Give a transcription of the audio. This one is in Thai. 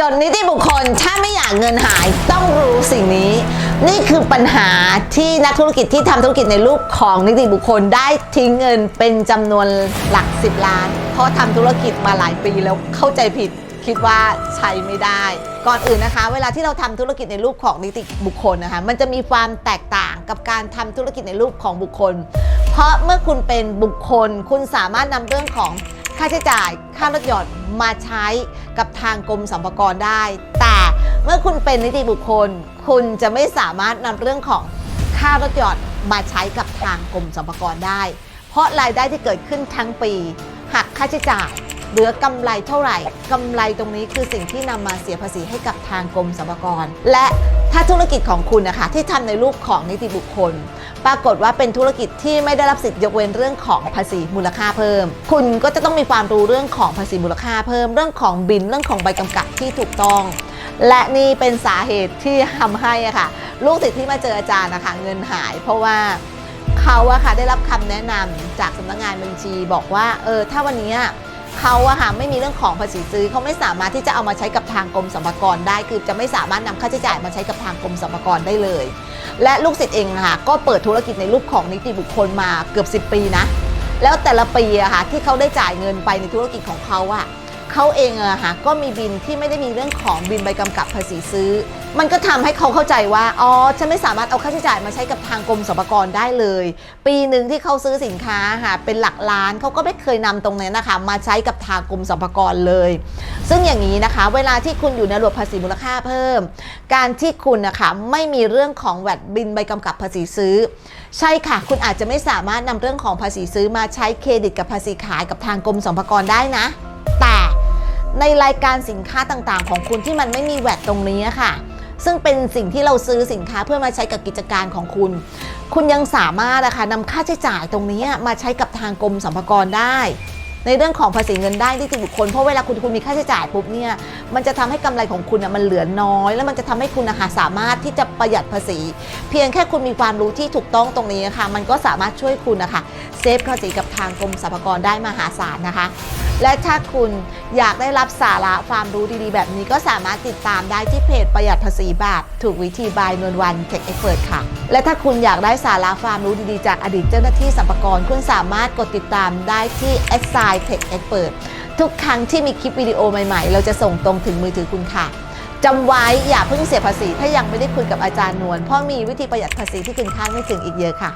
จดนิติบุคคลถ้าไม่อยากเงินหายต้องรู้สิ่งนี้ นี่คือปัญหาที่นักธุรกิจที่ทำธุรกิจในรูปของนิติบุคคลได้ทิ้งเงินเป็นจำนวนหลัก 10 ล้าน เพราะทำธุรกิจมาหลายปีแล้วเข้าใจผิดคิดว่าใช้ไม่ได้ ก่อนอื่นนะคะ เวลาที่เราทำธุรกิจในรูปของนิติบุคคลนะคะ มันจะมีความแตกต่างกับการทำธุรกิจในรูปของบุคคล เพราะเมื่อคุณเป็นบุคคล คุณสามารถนำเรื่องของ ค่าใช้จ่ายค่ารถยนต์มาใช้กับทางกรมสรรพากรได้ แต่เมื่อคุณเป็นนิติบุคคล คุณจะไม่สามารถนำเรื่องของค่ารถยนต์มาใช้กับทางกรมสรรพากรได้ เพราะรายได้ที่เกิดขึ้นทั้งปี หักค่าใช้จ่าย เหลือกำไรเท่าไหร่กำไรตรงนี้คือสิ่งที่นำมาเสียภาษีให้กับทางกรมสรรพากร และถ้าธุรกิจของคุณนะคะที่ทำในรูปของนิติบุคคล ปรากฏว่าเป็นธุรกิจที่ไม่ได้รับสิทธิ์ยกเว้นเรื่องของภาษีมูลค่าเพิ่ม คุณก็จะต้องมีความรู้เรื่องของภาษีมูลค่าเพิ่ม เรื่องของบินเรื่องของใบกำกับที่ถูกต้อง และนี่เป็นสาเหตุที่ทำให้อะค่ะ ลูกศิษย์ที่มาเจออาจารย์นะคะเงินหาย เพราะว่าเขาอะค่ะได้รับคำแนะนำจากสำนักงานบัญชีบอกว่าเออถ้าวันนี้ เขาอะค่ะไม่มีเรื่องของภาษีซื้อเขาไม่สามารถที่จะเอามาใช้กับทางกรมสรรพากรได้ คือจะไม่สามารถนำค่าใช้จ่ายมาใช้กับทางกรมสรรพากรได้เลย และลูกศิษย์เองอะค่ะก็เปิดธุรกิจในรูปของนิติบุคคลมาเกือบ 10 ปีนะแล้วแต่ละปีอะค่ะที่เขาได้จ่ายเงินไปในธุรกิจของเขาอะเขาเองอะค่ะก็มีบินที่ไม่ได้มีเรื่องของบินใบกำกับภาษีซื้อ มันก็ทำให้เขาเข้าใจว่า อ๋อ ฉันไม่สามารถเอาค่าใช้จ่ายมาใช้กับทางกรมสรรพากรได้เลย ปีหนึ่งที่เขาซื้อสินค้าค่ะ เป็นหลักล้านเขาก็ไม่เคยนำตรงนี้นะคะ มาใช้กับทางกรมสรรพากรเลย ซึ่งอย่างนี้นะคะ เวลาที่คุณอยู่ในระบบภาษีมูลค่าเพิ่ม การที่คุณนะคะไม่มีเรื่องของแวดบินใบกำกับภาษีซื้อ ใช่ค่ะ คุณอาจจะไม่สามารถนำเรื่องของภาษีซื้อมาใช้เครดิตกับภาษีขายกับทางกรมสรรพากรได้นะ แต่ในรายการสินค้าต่างๆ ของคุณที่มันไม่มีแวดตรงนี้ค่ะ ซึ่งเป็นสิ่งที่เราซื้อสินค้าเพื่อมาใช้กับกิจการของคุณ คุณยังสามารถนะคะนำค่าใช้จ่ายตรงนี้มาใช้กับทางกรมสรรพากรได้ ในเรื่องของภาษีเงินได้ที่ติบุคคลเพราะเวลาคุณคุณมีค่าใช้จ่ายปุ๊บเนี่ยมันจะทำให้กำไรของคุณน่ะมันเหลือน้อย แล้วมันจะทำให้คุณนะคะสามารถที่จะประหยัดภาษี เพียงแค่คุณมีความรู้ที่ถูกต้องตรงนี้นะคะมันก็สามารถช่วยคุณนะคะเซฟภาษีกับทางกรมสรรพากรได้มหาศาลนะคะ และถ้าคุณอยากได้รับสาระความรู้ดีๆ แบบนี้ก็สามารถติดตามได้ที่เพจประหยัดภาษีแบบถูกวิธีบายนวลวันเทคเอ็กเพรสค่ะ และถ้าคุณอยากได้สาระความรู้ดีๆ จากอดีตเจ้าหน้าที่สรรพากรคุณสามารถกดติดตามได้ที่ s i Tech Expert ทุกครั้งที่มีคลิปวิดีโอใหม่ๆ เราจะส่งตรงถึงมือถือคุณค่ะจำไว้อย่าเพิ่งเสียภาษีถ้ายังไม่ได้คุยกับอาจารย์นวลเพราะมีวิธีประหยัดภาษีที่คุณคาดไม่ถึงอีกเยอะค่ะ